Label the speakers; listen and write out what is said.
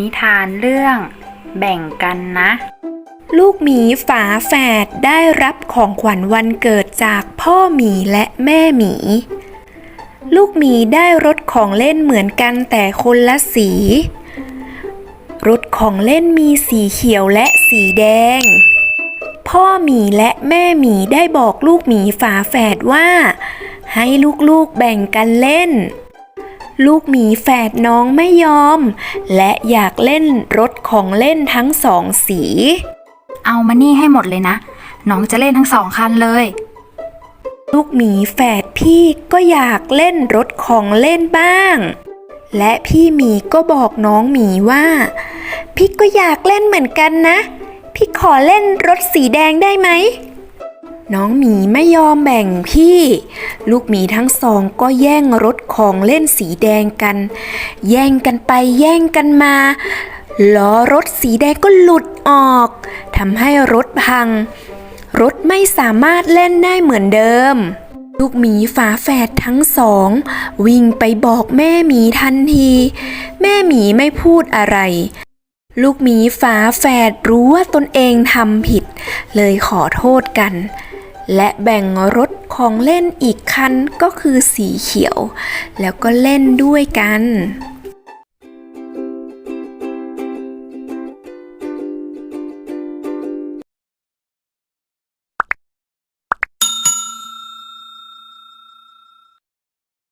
Speaker 1: นิทานเรื่องแบ่งกันนะ
Speaker 2: ลูกหมีฝาแฝดได้รับของขวัญวันเกิดจากพ่อหมีและแม่หมี ลูกหมีได้รถของเล่นเหมือนกันแต่คนละสี รถของเล่นมีสีเขียวและสีแดง พ่อหมีและแม่หมีได้บอกลูกหมีฝาแฝดว่า ให้ลูกๆแบ่งกันเล่น ลูกหมีแฝดน้องไม่ยอม และอยากเล่นรถของเล่นทั้งสองสี
Speaker 1: เอามานี่ให้หมดเลยนะ น้องจะเล่นทั้งสองคันเลย
Speaker 2: ลูกหมีแฝดพี่ก็อยากเล่นรถของเล่นบ้าง และพี่หมีก็บอกน้องหมีว่า พี่ก็อยากเล่นเหมือนกันนะ พี่ขอเล่นรถสีแดงได้ไหม น้องหมีไม่ยอมแบ่งพี่ ลูกหมีทั้งสองก็แย่งรถของเล่นสีแดงกัน แย่งกันไปแย่งกันมาล้อรถสีแดงก็หลุดออกทำให้รถพัง รถไม่สามารถเล่นได้เหมือนเดิม ลูกหมีฝาแฝดทั้งสอง วิ่งไปบอกแม่หมีทันที แม่หมีไม่พูดอะไร ลูกหมีฝาแฝดรู้ว่าตนเองทำผิด เลยขอโทษกัน และแบ่งรถของเล่นอีกคันก็คือสีเขียว แล้วก็เล่นด้วยกัน